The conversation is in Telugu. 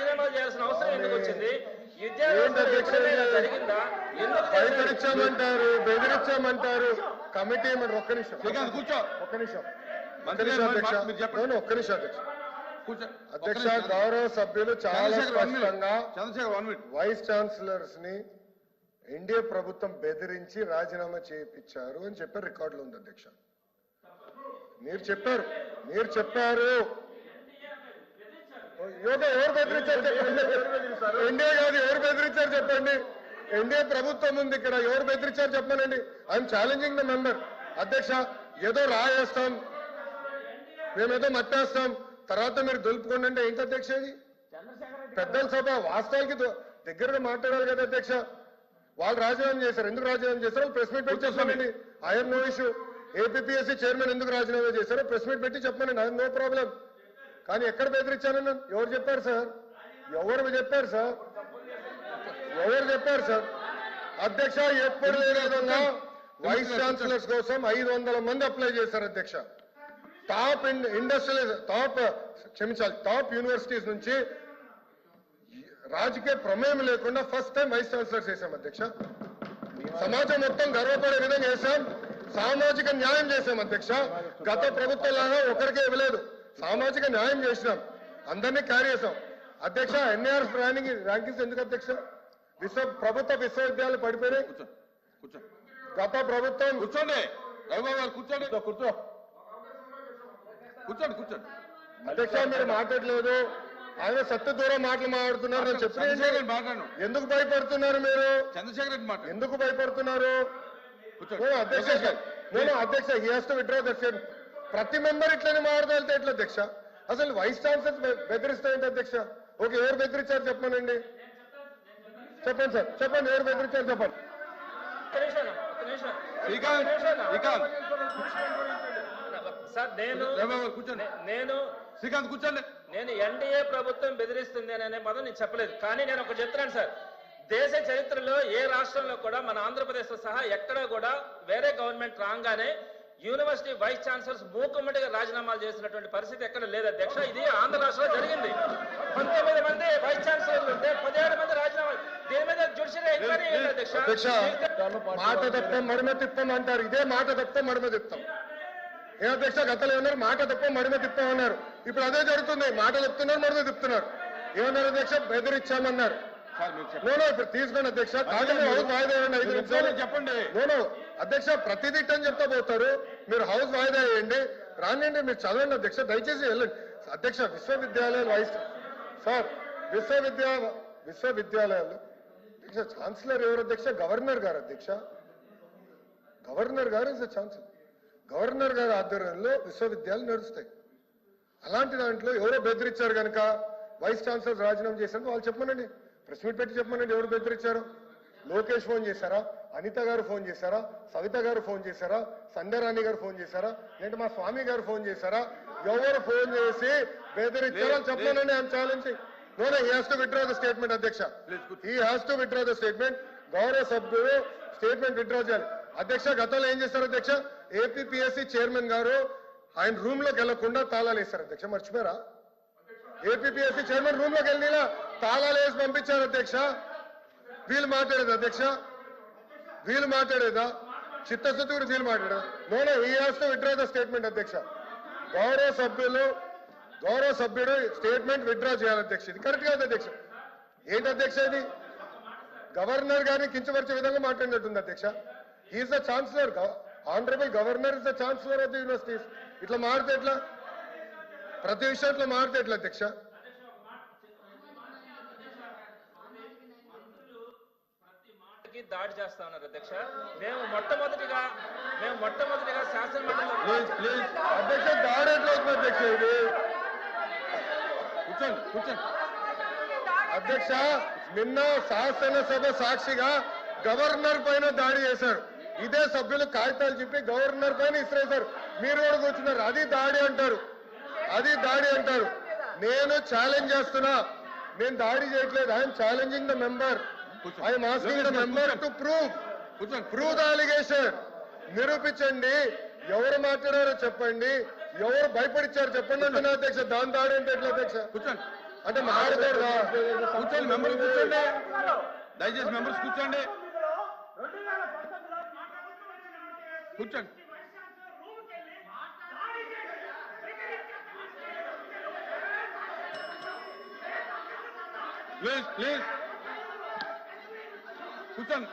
రాజీనామా చేయాల్సిన అవసరం ఎందుకు వచ్చింది? బెదిరించామంటారు. కమిటీ మరి ఒక్క నిమిషం. కూర్చో. ఒక్క నిమిషం. ఒక్క మంత్రి నిమిషం అధ్యక్ష. చెప్పండి. ఒక్క నిమిషం. గౌరవ సభ్యులు చాలా స్పష్టంగా వైస్ ఛాన్సలర్స్ని ఎన్డీఏ ప్రభుత్వం బెదిరించి రాజీనామా చేయించారు అని చెప్పి రికార్డులో ఉంది అధ్యక్ష. మీరు చెప్పారు. మీరు చెప్పారు. ఎవరు బెదిరించారు చెప్పండి? ఎన్డీఏ కాదు ఎవరు బెదిరించారు చెప్పండి? ఎన్డీఏ ప్రభుత్వం ఉంది ఇక్కడ ఎవరు బెదిరించారు చెప్పానండి? ఐఎమ్ ఛాలెంజింగ్ ద మెంబర్ అధ్యక్ష ఏదో రాయేస్తాం. మేమేదో మట్టేస్తాం. తర్వాత మీరు దులుపుకోండి అంటే ఏంటి అధ్యక్ష ఇది? పెద్దల సభ వాస్తవానికి ద- దగ్గరగా మాట్లాడాలి కదా అధ్యక్ష. వాళ్ళు రాజీనామా చేశారు. ఎందుకు రాజీనామా చేశారో? ప్రెస్ మీట్ పెట్టి చెప్పానండి. I'm no issue APSC chairman ఎందుకు రాజీనామా చేశారో ప్రెస్ మీట్ పెట్టి చెప్పానండి. ఐఎమ్ నో ప్రాబ్లం కానీ ఎక్కడ బెదిరించానని ఎవరు చెప్పారు సార్? ఎవరు చెప్పారు సార్? ఎవరు చెప్పారు సార్? అధ్యక్ష ఎప్పుడు లేని విధంగా వైస్ ఛాన్సలర్స్ కోసం ఐదు వందల మంది అప్లై చేశారు అధ్యక్ష. టాప్ ఇండస్ట్రియల్ టాప్ క్షమించాలి టాప్ యూనివర్సిటీస్ నుంచి రాజకీయ ప్రమేయం లేకుండా ఫస్ట్ టైం వైస్ ఛాన్సలర్ చేశాం అధ్యక్ష. సమాజం మొత్తం గర్వపడే విధంగా చేశాం. సామాజిక న్యాయం చేశాం అధ్యక్ష. గత ప్రభుత్వంలాగా ఒకరికే ఇవ్వలేదు. సామాజిక న్యాయం చేసినాం. అందరినీ క్యారీ చేశాం. అధ్యక్ష ఎన్ఏఆర్ ర్యాంకింగ్ ర్యాంకింగ్స్ ఎందుకు అధ్యక్ష? విశ్వ ప్రభుత్వ విశ్వవిద్యాలయాలు పడిపోయినాయి. కూర్చో కూర్చో. గత ప్రభుత్వం కూర్చోండి. రఘుబాబు కూర్చోండి. కూర్చో. కూర్చోండి కూర్చోండి. అధ్యక్ష మీరు మాట్లాడలేదు. ఆయన సత్య దూరం మాటలు మాట్లాడుతున్నారు. నేను చెప్పిన ఎందుకు భయపడుతున్నారు మీరు? చంద్రశేఖర్ రెడ్డి మాట్లాడు. ఎందుకు భయపడుతున్నారు? అధ్యక్ష నేను అధ్యక్ష he has to withdraw the ప్రతి మెంబర్ ఇట్లనే మాట్లాడితే ఎట్లా అధ్యక్ష? అసలు వైస్ ఛాన్సలర్ బెదిరిస్తే ఏంటి అధ్యక్ష? ఓకే ఎవరు బెదిరించారు చెప్పనండి చెప్పండి సార్ చెప్పండి ఎవరు బెదిరించారు చెప్పండి. సార్ నేను శ్రీకాంత్ కూర్చోండి. నేను ఎన్డీఏ ప్రభుత్వం బెదిరిస్తుంది అనే పదం నేను చెప్పలేదు. కానీ నేను ఒక చెప్తున్నాను సార్. దేశ చరిత్రలో ఏ రాష్ట్రంలో కూడా మన ఆంధ్రప్రదేశ్ సహా ఎక్కడా కూడా వేరే గవర్నమెంట్ రాగానే యూనివర్సిటీ వైస్ ఛాన్సలర్స్ మూకుమ్మడిగా రాజీనామాలు చేసినటువంటి పరిస్థితి ఎక్కడ లేదు. అధ్యక్ష ఇది ఆంధ్ర రాష్ట్రంలో జరిగింది. పంతొమ్మిది మంది వైస్ ఛాన్సలర్లు ఉంటే పదిహేడు మంది రాజీనామాలు. దీని మీద జ్యుడిషియల్ ఎంక్వైరీ అధ్యక్ష మాట తప్ప మడిమ తిప్పం అంటారు. ఇదే మాట తప్ప మడిమ తిప్పాం. ఏ అధ్యక్ష గతంలో ఏమన్నారు? మాట తప్ప మడిమ తిప్పాం అన్నారు. ఇప్పుడు అదే జరుగుతుంది. మాట చెప్తున్నారు మడిమ తిప్పుతున్నారు. ఏమన్నారు అధ్యక్ష? బెదిరించామన్నారు. ఇప్పుడు తీసుకోండి అధ్యక్ష. ఐదు నిమిషాలు. చెప్పండి. నోనో అధ్యక్ష ప్రతిదీ అని చెప్తా పోతారు. మీరు హౌస్ వాయిదా వేయండి. రానియండి మీరు చదవండి అధ్యక్ష దయచేసి వెళ్ళండి. అధ్యక్ష విశ్వవిద్యాలయాలు వైస్ సార్ విశ్వవిద్యా విశ్వవిద్యాలయాలు. అధ్యక్ష ఛాన్సలర్ ఎవరు అధ్యక్ష? గవర్నర్ గారు అధ్యక్ష. గవర్నర్ గారు ఇస్ ఛాన్సలర్. గవర్నర్ గారి ఆధ్వర్యంలో విశ్వవిద్యాలయాలు నడుస్తాయి. అలాంటి దాంట్లో ఎవరో బెదిరించారు కనుక వైస్ ఛాన్సలర్ రాజీనామా చేశారు వాళ్ళు చెప్పమనండి. ప్రెస్ మీట్ పెట్టి చెప్పమనండి. ఎవరు బెదిరించారు? లోకేష్ ఫోన్ చేశారా? అనిత గారు ఫోన్ చేశారా? సవిత గారు ఫోన్ చేశారా? సంధ్యారాణి గారు ఫోన్ చేశారా? లేదంటే మా స్వామి గారు ఫోన్ చేశారా? ఎవరు ఫోన్ చేసి బెదిరించారో లేదు, చెప్పమనండి. I'm challenging no no he has to withdraw the statement అధ్యక్ష. He has to withdraw the statement గౌరవ సభ్యులు స్టేట్మెంట్ విత్డ్రా చేయాలి. అధ్యక్ష గతంలో ఏం చేశారు అధ్యక్ష? ఏపీఎస్సీ చైర్మన్ గారు ఆయన రూమ్లోకి వెళ్ళకుండా తాళాలు వేశారు. అధ్యక్ష మర్చిపోయారా? ఏపీఎస్సీ చైర్మన్ రూమ్లోకి వెళ్ళినా తాళాలు వేసి పంపించారు అధ్యక్ష. వీళ్ళు మాట్లాడేది అధ్యక్ష? వీళ్ళు మాట్లాడేదా? చిత్తశుద్ధి కూడా వీళ్ళు మాట్లాడా? No no he has to withdraw the statement అధ్యక్ష. గౌరవ సభ్యులు గౌరవ సభ్యుడు స్టేట్మెంట్ విత్డ్రా చేయాలి అధ్యక్ష. ఇది కరెక్ట్ కాదు అధ్యక్ష. ఏంటి అధ్యక్ష ఇది? గవర్నర్ గారిని కించపరిచే విధంగా మాట్లాడినట్టుంది అధ్యక్ష. Is the chancellor honourable governor is the chancellor of the universities ఇట్లా మారితే ఎట్లా? ప్రతి విషయం ఇట్లా మారితే ఎట్లా అధ్యక్ష? కి దాడి చేస్తా ఉన్నారు అధ్యక్ష. మేము మొట్టమొదటిగా మేము మొట్టమొదటిగా శాసనమండలిలో అధ్యక్ష దాడి ఎట్లా అధ్యక్ష ఇది? కూర్చోండి కూర్చోండి. అధ్యక్ష నిన్న శాసనసభ సాక్షిగా గవర్నర్ పైన దాడి చేశారు. ఇదే సభ్యులు కాగితాలు చెప్పి గవర్నర్ పైన ఇసిరేశారు. మీరు కూడా కూర్చున్నారు. అది దాడి అంటారు. అది దాడి అంటారు. నేను ఛాలెంజ్ చేస్తున్నా. నేను దాడి చేయట్లేదు. I'm challenging the member I'm asking the member to prove prove the allegation? నిరూపించండి. ఎవరు మాట్లాడారో చెప్పండి. ఎవరు భయపడిచ్చారు చెప్పండి అంటున్నా అధ్యక్ష దాని దాడి అంటే ఎట్లా అధ్యక్ష? కూర్చోండి అంటే మాట్లాడతారా కూర్చోండి మెంబర్స్ కూర్చోండి. దయచేసి మెంబర్స్ కూర్చోండి. కూర్చోండి. Please please 일단